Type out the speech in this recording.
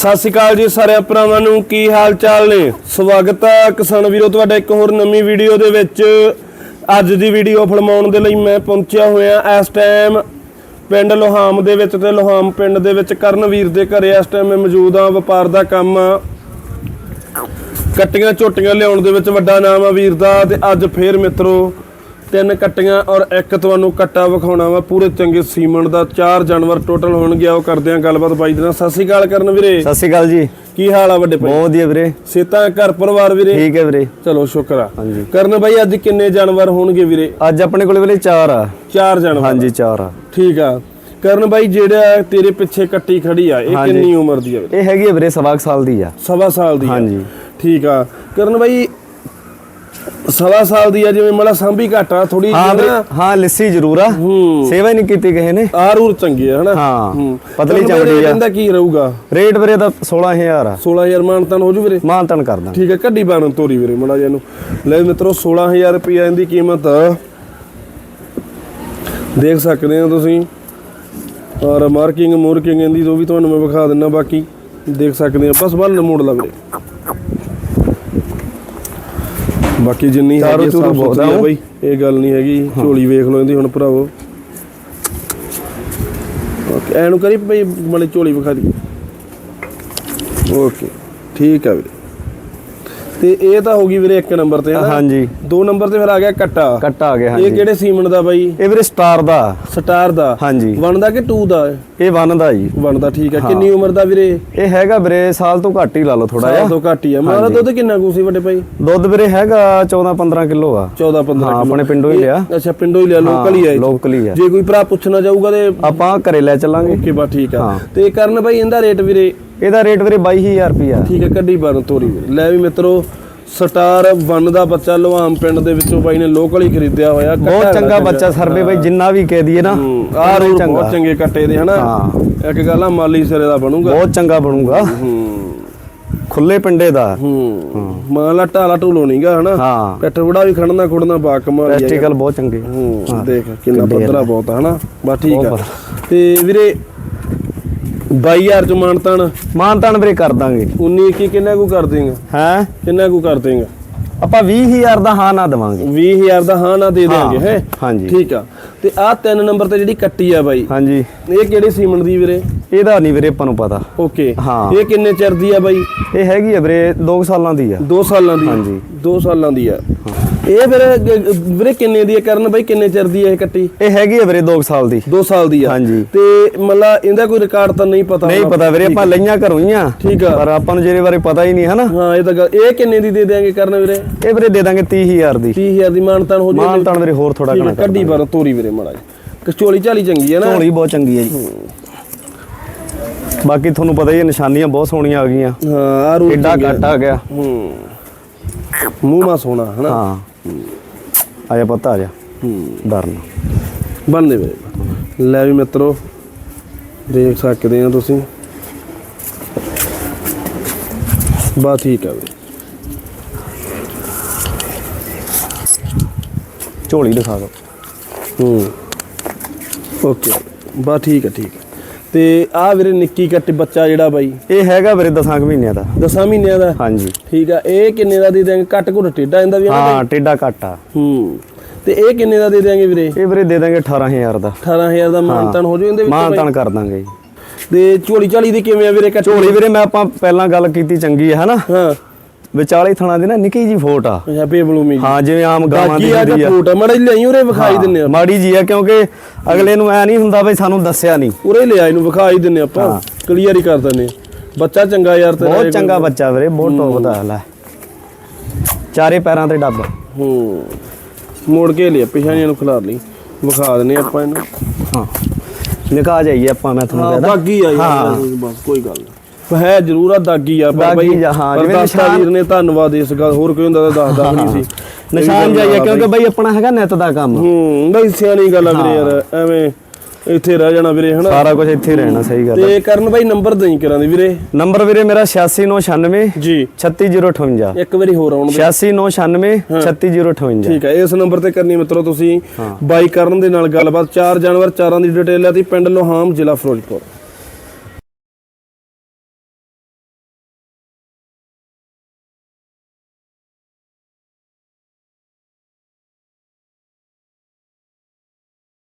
ਸਤਿ ਸ਼੍ਰੀ ਅਕਾਲ ਜੀ ਸਾਰੇ ਭਰਾਵਾਂ ਨੂੰ, ਕੀ ਹਾਲ ਚਾਲ ਨੇ? ਸਵਾਗਤ ਹੈ ਕਿਸਾਨ ਵੀਰੋ, ਤੁਹਾਡਾ ਇੱਕ ਹੋਰ ਨਵੀਂ ਵੀਡੀਓ ਦੇ ਵਿੱਚ। ਅੱਜ ਦੀ ਵੀਡੀਓ ਫਿਲਮਾਉਣ ਦੇ ਲਈ ਮੈਂ ਪਹੁੰਚਿਆ ਹੋਇਆ ਇਸ ਟਾਈਮ ਪਿੰਡ ਲੋਹਾਮ ਦੇ ਵਿੱਚ ਤੇ ਲੋਹਾਮ ਪਿੰਡ ਦੇ ਵਿੱਚ। ਕਰਨਵੀਰ ਦੇ ਘਰੇ ਇਸ ਟਾਈਮ ਮੈਂ ਮੌਜੂਦ ਹਾਂ, ਵਪਾਰ ਦਾ ਕੰਮ ਆ। ਕੱਟੀਆਂ ਝੋਟੀਆਂ ਲਿਆਉਣ ਦੇ ਵਿੱਚ ਵੱਡਾ ਨਾਮ ਆ ਵੀਰ ਦਾ ਤੇ ਅੱਜ ਫੇਰ ਮਿੱਤਰੋ ਤਿੰਨ ਕੱਟੀਆਂ ਔਰ ਇੱਕ ਤੁਹਾਨੂੰ ਕੱਟਾ ਵਿਖਾਉਣਾ ਵਾ। ਪੂਰੇ ਚੰਗੇ ਸੀਮਨ ਦਾ ਚਾਰ ਜਾਨਵਰ ਟੋਟਲ ਹੋਣਗੇ। ਆਓ ਕਰਦੇ ਆਂ ਗੱਲਬਾਤ ਬਾਈ ਦੇ ਨਾਲ। ਸਤਿ ਸ਼੍ਰੀ ਅਕਾਲ ਕਰਨ ਵੀਰੇ। ਸਤਿ ਸ਼੍ਰੀ ਅਕਾਲ ਜੀ। ਕੀ ਹਾਲ ਆ ਵੱਡੇ ਭਾਈ? ਬਹੁਤ ਵਧੀਆ ਵੀਰੇ। ਸੇਤਾ ਘਰ ਪਰਿਵਾਰ ਵੀਰੇ? ਠੀਕ ਹੈ ਵੀਰੇ। ਚਲੋ ਸ਼ੁਕਰ ਆ। ਹਾਂਜੀ। ਕਰਨ ਬਾਈ ਅੱਜ ਕਿੰਨੇ ਜਾਨਵਰ ਹੋਣਗੇ ਵੀਰੇ? ਅੱਜ ਆਪਣੇ ਕੋਲ ਵੀਰੇ ਚਾਰ ਆ। ਚਾਰ ਜਾਨਵਰ ਹਾਂਜੀ ਚਾਰ ਆ। ਠੀਕ ਆ। ਕਰਨ ਬਾਈ ਜਿਹੜਾ ਤੇਰੇ ਪਿੱਛੇ ਕੱਟੀ ਖੜੀ ਆ ਇਹ। ਕਿੰਨੀ ਉਮਰ ਦੀ ਆ ਇਹ ਹੈਗੀ ਆ ਵੀਰੇ ਸਵਾ ਸਾਲ ਦੀ ਆ। ਸਵਾ ਸਾਲ ਦੀ ਹਾਂਜੀ। ਠੀਕ ਆ। ਕਰਨ ਬਾਈ ਸਵਾ ਸਾਲ ਦੀ ਆ ਜਿਵੇਂ ਮਲਾ ਸਾਂਭੀ ਘੱਟ ਆ ਥੋੜੀ ਹਾਂ ਵੀਰੇ ਹਾਂ ਲੱਸੀ ਜ਼ਰੂਰ ਆ। ਹੂੰ। ਸੇਵਾ ਹੀ ਨਹੀਂ ਕੀਤੀ ਕਿਸੇ ਨੇ। ਆਰੂਰ ਚੰਗੀ ਆ ਹਨਾ? ਹਾਂ ਹੂੰ। ਪਤਲੀ ਚਮੜੀ ਆ। ਇਹਦਾ ਕੀ ਰਹੂਗਾ? ਰੇਟ ਵੀਰੇ ਦਾ 16000 ਆ। 16000 ਮਾਨਤਨ ਹੋ ਜੂ ਵੀਰੇ? ਮਾਨਤਨ ਕਰਦਾ ਠੀਕ ਹੈ ਕੱਢੀ ਬਾਣ ਤੋਰੀ ਵੀਰੇ ਮੜਾ ਜਿਹਾ ਨੂੰ ਲੈ ਮਿੱਤਰੋ 16000 ਰੁਪਏ ਇਹਦੀ ਕੀਮਤ ਆ। ਦੇਖ ਸਕਦੇ ਹੋ ਤੁਸੀਂ। ਔਰ ਮਾਰਕਿੰਗ ਮੂਰਕਿੰਗ ਇਹਦੀ ਉਹ ਵੀ ਤੁਹਾਨੂੰ ਮੈਂ ਵਿਖਾ ਦਿੰਨਾ ਬਾਕੀ ਦੇਖ ਸਕਦੇ ਹੋ। ਬਸ ਬੰਨ ਮੋੜ ਲਾ ਵੀਰੇ। ਬਾਕੀ ਜਿੰਨੀ ਚਾਰੋਂ ਹੈਗੀ ਚੂਰੋਂ ਸਾਫ਼ ਬਹੁਤ ਸੁਥਰੀ ਆ। ਬਈ। ਇਹ ਗੱਲ ਨਹੀਂ ਹੈਗੀ ਝੋਲੀ ਵੇਖ ਲਓ ਇਹਦੀ ਹੁਣ ਭਰਾਵੋ। ਓਕੇ ਐਨੂੰ ਕਰੀ ਬਈ ਮਲੇ ਝੋਲੀ ਵਿਖਾ ਦੀ ਓਕੇ ਠੀਕ ਆ ਵੀਰੇ। ਤੇ ਇਹ ਤਾਂ ਹੋ ਗਈ ਵੀਰੇ ਇੱਕ ਨੰਬਰ ਤੇ ਹਾਂਜੀ। ਦੋ ਨੰਬਰ ਤੇ ਫਿਰ ਆ ਗਿਆ ਕੱਟਾ। ਕੱਟਾ ਆ ਗਿਆ ਇਹ ਹਾਂਜੀ। ਕਿਹੜੇ ਸੀਮਨ ਦਾ ਬਾਈ? ਇਹ ਵੀਰੇ ਸਟਾਰ ਦਾ। ਸਟਾਰ ਦਾ? ਹਾਂਜੀ। ਵਨ ਦਾ ਕਿ 2 ਦਾ? ਇਹ ਵਨ ਦਾ ਜੀ। ਵਨ ਦਾ ਠੀਕ ਆ ਕਿੰਨੀ ਉਮਰ ਦਾ ਵੀਰੇ? ਇਹ ਹੈਗਾ ਵੀਰੇ ਸਾਲ ਤੋਂ ਘੱਟ ਹੀ ਲਾ ਲਓ ਥੋੜਾ ਸਾਲ ਜਿਹਾ। ਤੋਂ ਘੱਟ ਹੀ ਆ। ਮਾਰਾ ਦੁੱਧ ਕਿੰਨਾ ਕੁ ਸੀ ਵੱਡੇ ਭਾਈ? ਦੁੱਧ ਵੀਰੇ ਹੈਗਾ 14 15 ਕਿਲੋ ਆ। 14 15 ਹਾਂ ਕਿਲੋ। ਆਪਣੇ ਪਿੰਡੋਂ ਹੀ ਲਿਆ। ਅੱਛਾ ਪਿੰਡੋਂ ਹੀ ਲਿਆ ਲੋਕਲ ਹੀ ਆ ਇਹ। ਲੋਕਲ ਹੀ ਆ। ਜੇ ਕੋਈ ਭਰਾ ਪੁੱਛਣਾ ਚਾਹੂਗਾ ਤੇ ਆਪਾਂ ਘਰੇ ਲੈ ਚੱਲਾਂਗੇ। ਓਕੇ ਬਾ ਠੀਕ ਆ। ਹਾਂ। ਤੇ ਕਰਨ ਭਾਈ ਇਹਦਾ ਰੇਟ ਵੀਰੇ? ਇਹਦਾ ਰੇਟ ਵੀਰੇ 22000 ਰੁਪਿਆ ਠੀਕ ਹੈ ਕੱਢੀ ਬਾਰਨ ਤੋਰੀ ਵੀਰੇ। ਲੈ ਵੀ ਮਿੱਤਰੋ ਸਟਾਰ ਵਨ ਦਾ ਬੱਚਾ ਲੋਹਾਮ ਪਿੰਡ ਦੇ ਵਿੱਚੋਂ ਬਾਈ ਨੇ ਲੋਕਲ ਹੀ ਖਰੀਦਿਆ ਹੋਇਆ ਬਹੁਤ ਚੰਗਾ ਬੱਚਾ ਸਰਵੇ ਬਾਈ ਜਿੰਨਾ ਵੀ ਕਹਿ ਦਈਏ ਨਾ ਆ ਰੂਲ ਬਹੁਤ ਚੰਗੇ ਕੱਟੇ ਦੇ ਹਨਾ? ਹਾਂ। ਇੱਕ ਗੱਲ ਆ ਮਾਲੀ ਸਿਰੇ ਦਾ ਬਣੂਗਾ। ਬਹੁਤ ਚੰਗਾ ਬਣੂਗਾ। ਹੂੰ। ਖੁੱਲੇ ਪਿੰਡੇ ਦਾ। ਹੂੰ। ਮਾਂ ਲਾ ਢਾਲਾ ਢੂਲੋ ਨਹੀਂਗਾ ਹਨਾ? ਹਾਂ। ਪਿੱਠ ਬੁੜਾ ਵੀ ਖੜਨਾ ਖੁੜਨਾ ਬਾ ਕਮਾਲ ਪ੍ਰੈਕਟੀਕਲ ਬਹੁਤ ਚੰਗੇ। ਹੂੰ ਦੇਖ ਕਿੰਨਾ ਪੱਧਰਾ ਬਹੁਤ ਹਨਾ? ਬਾ ਠੀਕ ਆ। ਤੇ ਵੀਰੇ 22000 ਚ ਮਾਨਤਾਨ। ਮਾਨਤਾਨ ਵੀਰੇ ਕਰ ਦਾਂਗੇ। 19 ਕੀ ਕਿੰਨਾ ਕੁ ਕਰ ਦੇਂਗਾ? ਹੈ? ਕਿੰਨਾ ਕੁ ਕਰ ਦੇਂਗਾ? ਆਪਾਂ 20000 ਦਾ ਹਾਂ ਨਾ ਦੇਵਾਂਗੇ। 20000 ਦਾ ਹਾਂ ਨਾ ਦੇ ਦੇਾਂਗੇ ਹਾਂ, ਹਾਂਜੀ। ਠੀਕ ਆ। ਤੇ ਆਹ ਤਿੰਨ ਨੰਬਰ ਤੇ ਜਿਹੜੀ ਕੱਟੀ ਆ ਬਾਈ। ਹਾਂਜੀ। ਇਹ ਕਿਹੜੇ ਸੀਮਨ ਦੀ ਵੀਰੇ? ਇਹਦਾ ਨਹੀਂ ਵੀਰੇ ਆਪਾਂ ਨੂੰ ਪਤਾ। ਓਕੇ ਹਾਂ। ਇਹ ਕਿੰਨੇ ਚਿਰ ਦੀ ਆ ਬਾਈ? ਇਹ ਹੈਗੀ ਆ ਵੀਰੇ 2 ਸਾਲਾਂ ਦੀ ਆ। 2 ਸਾਲਾਂ ਦੀ ਹਾਂਜੀ। 2 ਸਾਲਾਂ ਦੀ ਆ। ਇਹ ਫਿਰ ਗ- ਵੀਰੇ ਕਿੰਨੇ ਦੀ ਆ ਕਰਨ ਬਾਈ? ਕਿੰਨੇ ਚਿਰ ਦੀ ਆ ਇਹ ਕੱਟੀ? ਇਹ ਹੈਗੀ ਆ ਵੀਰੇ 2 ਸਾਲ ਦੀ। 2 ਸਾਲ ਦੀ ਆ। ਹਾਂਜੀ। ਤੇ ਮਤਲਬ ਇਹਦਾ ਕੋਈ ਰਿਕਾਰਡ ਤਾਂ ਨਹੀਂ ਪਤਾ ਨਹੀਂ ਹੋਣਾ। ਪਤਾ ਵੀਰੇ ਆਪਾਂ ਲਈਆਂ ਘਰੋਂ ਹੀ ਆ। ਠੀਕ ਆ। ਪਰ ਆਪਾਂ ਨੂੰ ਜਿਹਦੇ ਬਾਰੇ ਪਤਾ ਹੀ ਨਹੀਂ ਹਨਾ? ਹਾਂ ਇਹ ਤਾਂ ਗੱਲ ਇਹ ਕਿੰਨੇ ਦੀ ਦੇ ਦੇਾਂਗੇ ਕਰਨ ਵੀਰੇ? ਇਹ ਵੀਰੇ ਦੇ ਦਾਂਗੇ 30000 ਦੀ। 30000 ਦੀ ਮਾਨਤਾਨ ਹੋ ਜਾਊਗੀ। ਮਾਨਤਾਨ ਵੀਰੇ ਹੋਰ ਥੋੜਾ ਘਣਾ ਕਰ ਕੱਢੀ ਬਾਰ ਤੋਰੀ ਵੀਰੇ ਮਾੜਾ ਕਚੋਲੀ ਝਾਲੀ ਚੰਗੀ ਆ ਨਾ? ਝੋਲੀ ਬਹੁਤ ਚੰਗੀ ਹੈ ਜੀ। ਬਾਕੀ ਤੁਹਾਨੂੰ ਪਤਾ ਹੀ ਹੈ ਨਿਸ਼ਾਨੀਆਂ ਬਹੁਤ ਸੋਹਣੀਆਂ ਆ ਗਈਆਂ। ਹਾਂ ਆ ਰੂ ਏਡਾ ਕੱਟ ਆ ਗਿਆ। ਹੂੰ। ਮੂੰਹ ਮਾ ਸੋਹਣਾ ਹਨਾ? ਹਾਂ। ਆ ਜਾ ਪਤਾ ਆ ਜਾ। ਹੂੰ। ਡਰਨ ਬੰਦੇ ਵੀਰੇ ਲੈ ਵੀ ਮਿੱਤਰੋ ਦੇਖ ਸਕਦੇ ਆ ਤੁਸੀਂ। ਬਾ ਠੀਕ ਆ ਵੀਰੇ ਝੋਲੀ ਦਿਖਾ ਦੋ ਹੂੰ। ਓਕੇ। ਬਾ ਠੀਕ ਆ ਠੀਕ ਤੇ ਆ ਵੀਰੇ ਨਿੱਕੀ ਕੱਟੀ ਬੱਚਾ ਜਿਹੜਾ ਬਾਈ। ਇਹ ਹੈਗਾ ਵੀਰੇ 10 ਮਹੀਨਿਆਂ ਦਾ। ਦਸਾਂ ਮਹੀਨਿਆਂ ਦਾ? ਹਾਂਜੀ। ਠੀਕ ਆ ਇਹ ਕਿੰਨੇ ਦਾ ਦੇ ਦਿਆਂਗੇ? ਕੱਟ ਘੁੱਟ ਟੇਡਾ ਇਹਦਾ ਵੀ ਹਾਂ ਟੇਡਾ ਘੱਟ ਆ। ਹੂੰ ਤੇ ਇਹ ਕਿੰਨੇ ਦਾ ਦੇ ਦਿਆਂਗੇ ਵੀਰੇ? ਇਹ ਵੀਰੇ ਦੇ ਦਾਂਗੇ 18000 ਦਾ। 18000 ਦਾ ਮਾਨਤਨ ਹੋ। ਜੂ ਇਹਦੇ ਵਿੱਚ ਮਾਨ ਤਾਨ ਕਰ ਦਾਂਗੇ। ਤੇ ਝੋਲੀ ਝਾਲੀ ਦੀ ਕਿਵੇਂ ਆ ਵੀਰੇ? ਕੱਟ ਝੋਲੀ ਵੀਰੇ ਮੈਂ ਆਪਾਂ ਪਹਿਲਾਂ ਗੱਲ ਕੀਤੀ ਚੰਗੀ ਹੈ ਹਨਾ? ਹਾਂ। ਵਿਚਾਲੇ ਥਣਾ ਦੇ ਨਾ ਨਿੱਕੀ ਜੀ ਫੋਟ ਆ। ਅੱਛਾ ਬੇਬਲੂਮੀ ਜੀ। ਹਾਂ ਜਿਵੇਂ ਆਮ ਗਾਵਾਂ ਦੀ ਬਾਕੀ ਆ ਹੁੰਦੀ ਆ। ਫੂਟ ਮੜਾ ਲਈ ਉਰੇ ਵਿਖਾਈ ਦਿੰਨੇ ਆ। ਮਾੜੀ ਜੀ ਆ ਕਿਉਂਕਿ ਅਗਲੇ ਨੂੰ ਐ ਨਹੀਂ ਹੁੰਦਾ ਬਈ ਸਾਨੂੰ ਦੱਸਿਆ ਨਹੀਂ। ਉਰੇ ਲਿਆ ਇਹਨੂੰ ਵਿਖਾਈ ਦਿੰਨੇ ਆਪਾਂ। ਕਲੀਅਰ ਹੀ ਕਰ ਦਿੰਨੇ ਆ। ਬੱਚਾ ਚੰਗਾ ਯਾਰ ਤੇਰਾ ਬਹੁਤ। ਚੰਗਾ ਬੱਚਾ ਵੀਰੇ ਬਹੁਤ ਟੌਪ ਦਾ ਲੈ ਚਾਰੇ ਪੈਰਾਂ ਤੇ ਡੱਬ। ਹੂੰ। ਮੋੜ ਕੇ ਲਿਆ ਪਿਛਾਣੀਆਂ ਨੂੰ ਖਿਲਾਰ ਲਈ। ਵਿਖਾ ਦਿੰਨੇ ਆ ਆਪਾਂ ਇਹਨੂੰ। ਹਾਂ। ਨਿਕਾਹ ਜਾਈਏ ਆਪਾਂ ਮੈਂ ਤੁਹਾਨੂੰ ਕਹਿੰਦਾ। ਦਾਗੀ ਆ ਯਾਰ ਬਸ ਕੋਈ ਗੱਲ ਨਹੀਂ ਹੈ ਜ਼ਰੂਰ ਆ ਦਾਗੀ ਆ ਪਰ ਬਈ ਹਾਂ, ਜਿਵੇਂ ਨਿਸ਼ਾਨ- ਵੀਰ ਨੇ ਧੰਨਵਾਦ ਇਸ ਗੱਲ ਹੋਰ ਕੋਈ ਹੁੰਦਾ ਤਾਂ ਦੱਸਦਾ ਨਹੀਂ ਸੀ ਨਿਸ਼ਾਨ ਜਾਈਏ ਕਿਉਂਕਿ ਬਈ। ਆਪਣਾ ਹੈਗਾ ਨਿਤ ਦਾ ਕੰਮ। ਹੂੰ ਬਈ ਸਿਆਣੀ ਗੱਲ ਆ ਵੀਰੇ ਯਾਰ ਐਵੇਂ ਇੱਥੇ ਰਹਿ ਜਾਣਾ ਵੀਰੇ ਹਨਾ? ਸਾਰਾ ਕੁਝ ਇੱਥੇ ਰਹਿਣਾ ਸਹੀ ਗੱਲ ਤੇ ਕਰਨ ਬਾਈ ਨੰਬਰ ਦੇਈ ਕਰਾਂ ਦੀ ਵੀਰੇ। ਨੰਬਰ ਵੀਰੇ ਮੇਰਾ 8696 ਜੀ। 36058 ਇੱਕ ਵਾਰੀ ਹੋਰ ਆਉਣ ਦੇ। 8696 36058 ਠੀਕ ਹੈ ਇਸ ਨੰਬਰ ਤੇ ਕਰਨੀ ਮਿੱਤਰੋ ਤੁਸੀਂ ਬਾਈ ਕਰਨ ਦੇ ਨਾਲ ਗੱਲਬਾਤ। ਚਾਰ ਜਾਨਵਰ ਚਾਰਾਂ ਦੀ ਡਿਟੇਲ ਹੈ ਤੇ ਪਿੰਡ ਲੋਹਾਮ ਜ਼ਿਲ੍ਹਾ ਫਿਰੋਜ਼ਪੁਰ।